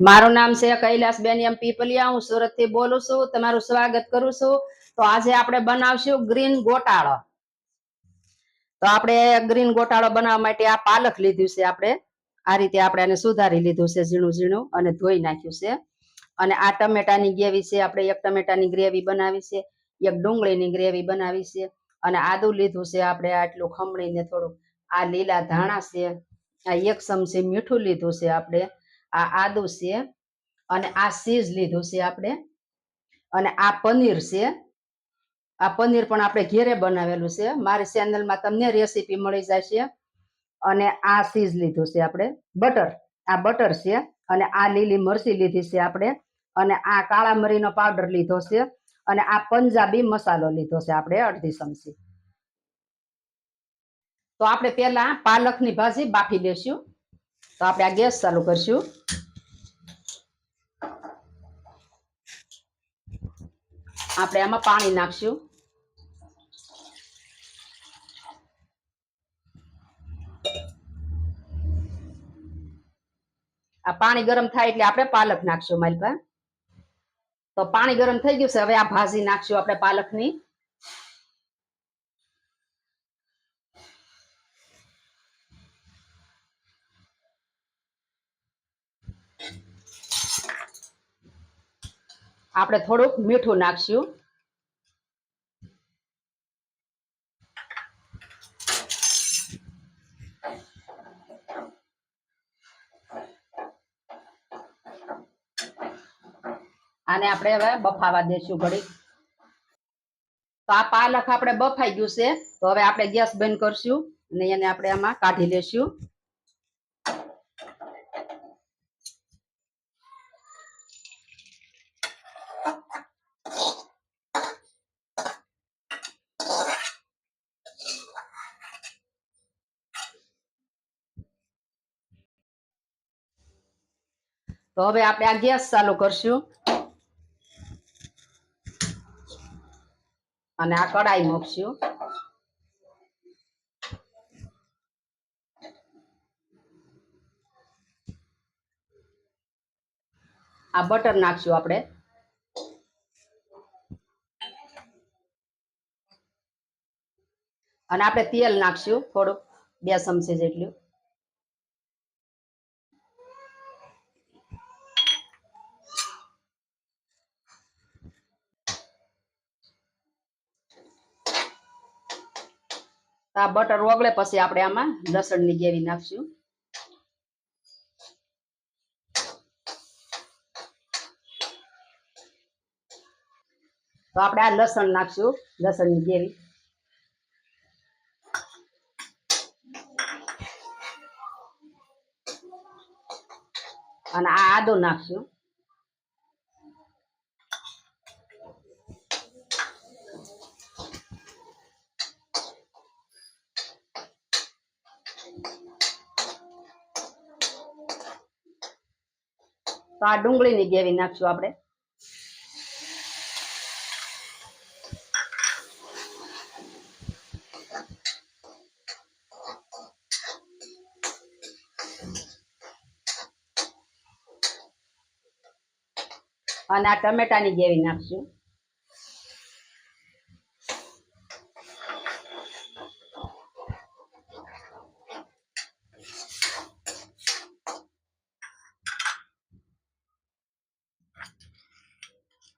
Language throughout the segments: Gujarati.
મારું નામ છે કૈલાસબેન એમ પીપલિયા. હું સુરતથી બોલું છું. તમારું સ્વાગત કરું છું. તો આજે આપણે બનાવશું ગ્રીન ગોટાળો. તો આપણે ગ્રીન ગોટાળો બનાવવા માટે આ પાલક લીધું છે આપણે. આ રીતે આપણે આને સુધારી લીધું છે ઝીણું ઝીણું અને ધોઈ નાખ્યું છે. અને આ ટમેટાની ગ્રેવી છે. આપણે એક ટમેટાની ગ્રેવી બનાવી છે. એક ડુંગળીની ગ્રેવી બનાવી છે. અને આદુ લીધું છે આપણે આટલું ખમણીને થોડું. આ લીલા ધાણા છે. આ એક ચમચી મીઠું લીધું છે આપણે. આ આદુ છે અને આ સીઝ લીધું છે આપણે. અને આ પનીર છે. આ પનીર પણ આપણે ઘેરે બનાવેલું છે. મારી ચેનલમાં તમને રેસીપી મળી જશે. અને આ સીઝ લીધું છે આપણે. બટર. આ બટર છે અને આ લીલી મરચી લીધી છે આપણે. અને આ કાળા મરીનો પાવડર લીધો છે. અને આ પંજાબી મસાલો લીધો છે આપણે અડધી ચમચી. તો આપણે પેલા પાલકની ભાજી બાફી લેશું. તો આપણે આ ગેસ ચાલુ કરશું. આપણે આમાં પાણી નાખશું. આ પાણી ગરમ થાય એટલે આપણે પાલક નાખશું મારી પાસે તો પાણી ગરમ થઈ ગયું છે, હવે આ ભાજી નાખશું આપણે પાલકની. આપણે થોડુંક મીઠું નાખશું. આને આપણે હવે બફાવા દેશું ઘડી તો આ પાલક આપણે બફાઈ ગયું છે. તો હવે આપણે ગેસ બંધ કરશું અને એને આપણે આમાં કાઢી લેશું. તો હવે આપણે આ ગેસ ચાલુ કરશું. અને આ કડાઈ મૂકશું. આ બટર નાખશું આપણે. અને આપણે તેલ નાખશું થોડુંક, બે ચમચી જેટલું. તો આ બટર ઓગળે પછી આપણે આમાં લસણની ગેવી નાખશું. તો આપણે આ લસણ નાખશું, લસણની ગેવી અને આ આદુ નાખશું. તો આ ડુંગળીની ગ્રેવી નાખશું આપણે. અને આ ટમેટાની ગ્રેવી નાખશું.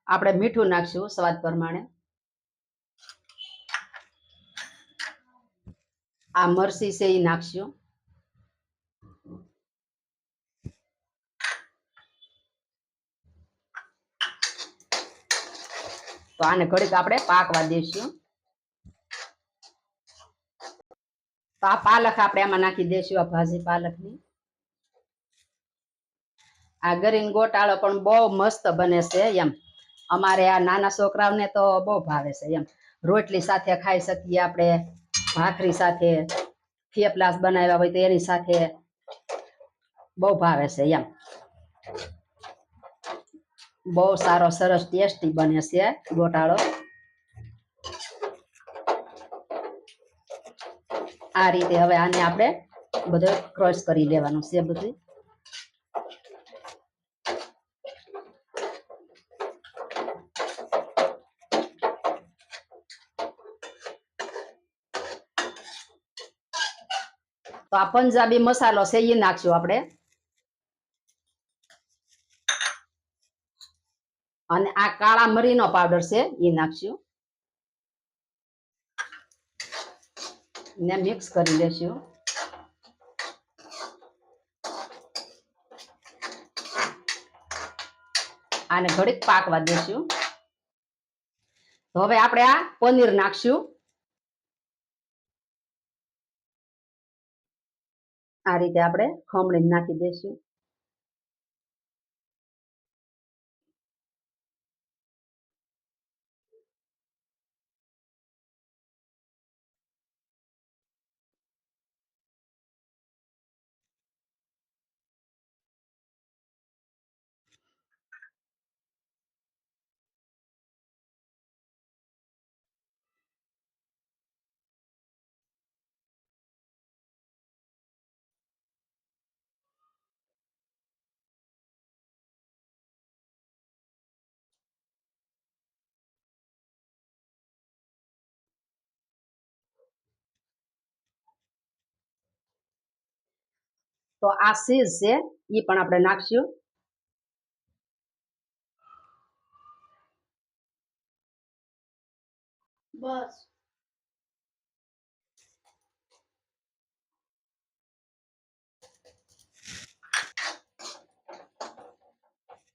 આપણે મીઠું નાખશું સ્વાદ પ્રમાણે. આ મરસી છે એ નાખશું. તો આને ઘડીક આપણે પાકવા દઈશું તો આ પાલક આપણે આમાં નાખી દઈશું આ ભાજી પાલકની. આ ગરીન ગોટાળો પણ બહુ મસ્ત બને છે એમ. અમારે આ નાના છોકરાઓને તો બહુ ભાવે છે એમ. રોટલી સાથે ખાઈ શકીએ આપણે, ભાખરી સાથે, થેપલાસ બનાવ્યા હોય તો એની સાથે બહુ ભાવે છે એમ. બહુ સારો, સરસ ટેસ્ટી બને છે ગોટાળો. આ રીતે હવે આને આપણે બધું ક્રોસ કરી લેવાનું છે બધું. તો આ પંજાબી મસાલો છે એ નાખશું આપણે. અને આ કાળા મરીનો પાવડર છે એ નાખશું ને મિક્સ કરી લેશું આને ઘડીક પાકવા દેશું. તો હવે આપણે આ પનીર નાખશું. આ રીતે આપણે ખમણી નાખી દઈશું. તો આ સીઝ છે? એ પણ આપણે નાખશું. બસ.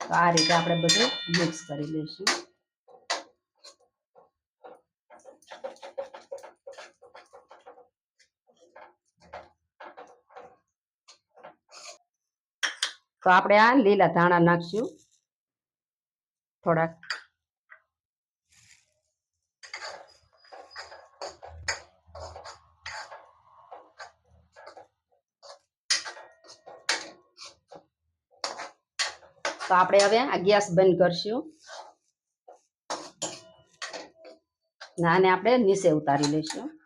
તો આ રીતે આપણે બધું મિક્સ કરી લઈશું. તો આપણે આ લીલા ધાણા નાખશું. થોડાક. તો આપણે હવે આ ગેસ બંધ કરશું. આને આપણે નીચે ઉતારી લઈશું.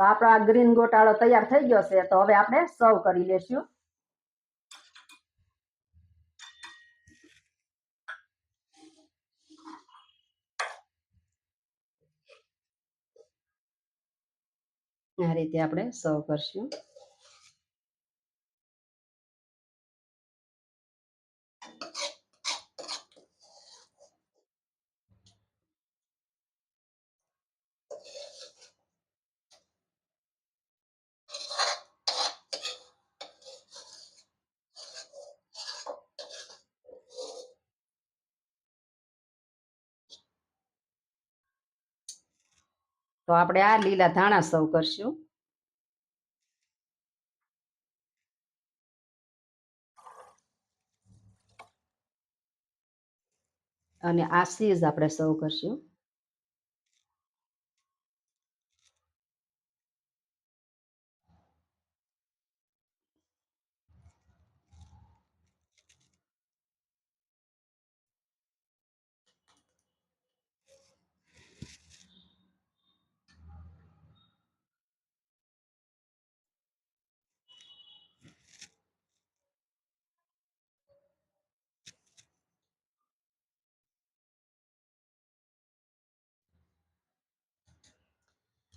તો આપણો આ ગ્રીન ગોટાળો તૈયાર થઈ ગયો છે, તો હવે આપણે સર્વ કરી લેશું. આ રીતે આપણે સર્વ કરશું. તો આપણે આ લીલા ધાણા સર્વ કરશું. અને આ સીઝ આપણે સર્વ કરશું.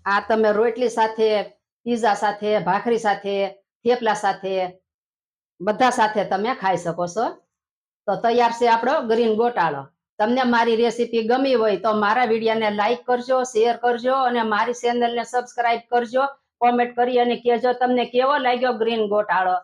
આ તમે રોટલી સાથે, પીઝા સાથે, ભાખરી સાથે, થેપલા સાથે, બધા સાથે તમે ખાઈ શકો છો. તો તૈયાર છે આપણો ગ્રીન ગોટાળો. તમને મારી રેસીપી ગમી હોય તો મારા વિડીયોને લાઈક કરજો, શેર કરજો અને મારી ચેનલને સબસ્ક્રાઇબ કરજો. કોમેન્ટ કરી અને કહેજો તમને કેવો લાગ્યો ગ્રીન ગોટાળો.